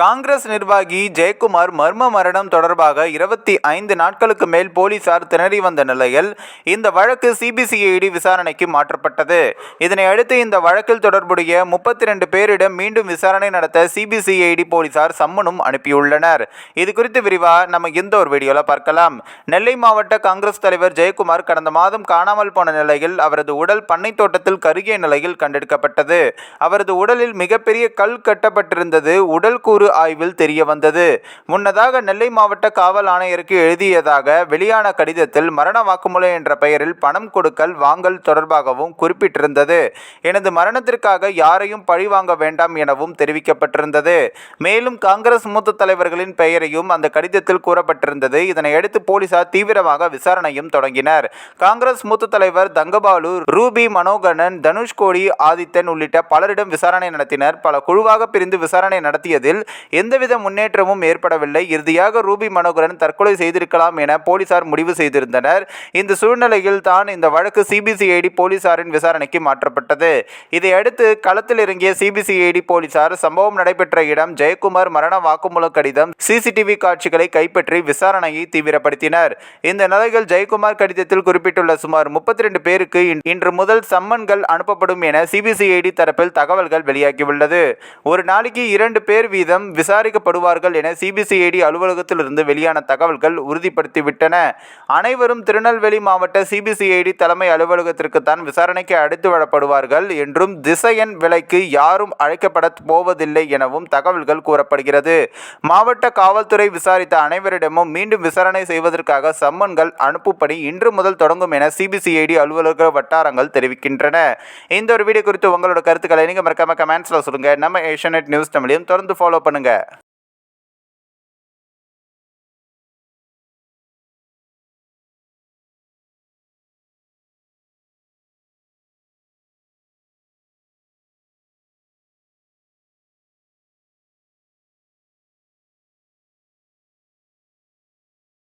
காங்கிரஸ் நிர்வாகி ஜெயக்குமார் மர்ம மரணம் தொடர்பாக இருபத்தி ஐந்து நாட்களுக்கு மேல் போலீசார் திணறி வந்த நிலையில் இந்த வழக்கு சிபிசிஐடி விசாரணைக்கு மாற்றப்பட்டது. இதனை அடுத்து இந்த வழக்கில் தொடர்புடைய முப்பத்தி ரெண்டு பேரிடம் மீண்டும் விசாரணை நடத்த சிபிசிஐடி போலீசார் சம்மனும் அனுப்பியுள்ளனர். இது குறித்து விரிவாக நம்ம இந்த ஒரு வீடியோவில் பார்க்கலாம். நெல்லை மாவட்ட காங்கிரஸ் தலைவர் ஜெயக்குமார் கடந்த மாதம் காணாமல் போன நிலையில் அவரது உடல் பண்ணை தோட்டத்தில் கருகிய நிலையில் கண்டெடுக்கப்பட்டது. அவரது உடலில் மிகப்பெரிய கல் கட்டப்பட்டிருந்தது. உடல் கூறு ஆய்வில் தெரிய வந்தது முன்னதாக நெல்லை மாவட்ட காவல் ஆணையருக்கு எழுதியதாக வெளியான கடிதத்தில் மரண வாக்குமூலம் என்ற பெயரில் பணம் கொடுக்கல் வாங்கல் தொடர்பாகவும் குறிப்பிட்டிருந்தது. எனது மரணத்திற்காக யாரையும் பழிவாங்க வேண்டாம் எனவும் தெரிவிக்கப்பட்டிருந்தது. மேலும் காங்கிரஸ் மூத்த தலைவர்களின் பெயரையும் அந்த கடிதத்தில் கூறப்பட்டிருந்தது. இதனையடுத்து போலீசார் தீவிரமாக விசாரணையும் தொடங்கினர். காங்கிரஸ் மூத்த தலைவர் தங்கபாலு ரூபி மனோகரன் தனுஷ்கோடி ஆதித்தன் உள்ளிட்ட பலரிடம் விசாரணை நடத்தினர். பல குழுவாக பிரிந்து விசாரணை நடத்தியதில் எந்தவித முன்னேற்றமும் ஏற்படவில்லை. இறுதியாக ரூபி மனோகரன் தற்கொலை செய்திருக்கலாம் என போலீசார் முடிவு செய்திருந்தனர். இந்த சூழ்நிலையில் தான் இந்த வழக்கு சிபிசிஐடி போலீசாரின் விசாரணைக்கு மாற்றப்பட்டது. இதையடுத்து களத்தில் இறங்கிய சிபிசிஐடி போலீசார் சம்பவம் நடைபெற்ற இடம் ஜெயக்குமார் மரண வாக்குமூல கடிதம் சிசிடிவி காட்சிகளை கைப்பற்றி விசாரணையை தீவிரப்படுத்தினர். இந்த நிலையில் ஜெயக்குமார் கடிதத்தில் குறிப்பிட்டுள்ள சுமார் முப்பத்தி ரெண்டு பேருக்கு இன்று முதல் சம்மன்கள் அனுப்பப்படும் என சிபிசிஐடி தரப்பில் தகவல்கள் வெளியாகியுள்ளது. ஒரு நாளைக்கு இரண்டு பேர் வீதம் விசாரிக்கப்படுவார்கள் என சிபிசிஐடி அலுவலகத்திலிருந்து வெளியான தகவல்கள் உறுதிப்படுத்திவிட்டன. அனைவரும் திருநெல்வேலி மாவட்ட சிபிசிஐடி தலைமை அலுவலகத்திற்குத்தான் விசாரணைக்கு அழைத்து வரப்படுவார்கள் என்றும் திசையன் விலைக்கு யாரும் அழைக்கப்பட போவதில்லை எனவும் தகவல்கள் கூறப்படுகிறது. மாவட்ட காவல்துறை விசாரித்த அனைவரிடமும் மீண்டும் விசாரணை செய்வதற்காக சம்மன்கள் அனுப்புப்படி இன்று முதல் தொடங்கும் என சிபிசிஐடி அலுவலக வட்டாரங்கள் தெரிவிக்கின்றன. இந்த ஒரு வீடியோ குறித்து உங்களோட கருத்துக்களை நீங்கள் மறக்காம கமெண்ட்ஸில் சொல்லுங்கள் நம்ம ஏஷியநெட் நியூஸ் தமிழையும் தொடர்ந்து ஃபாலோ பண்ணுங்கள்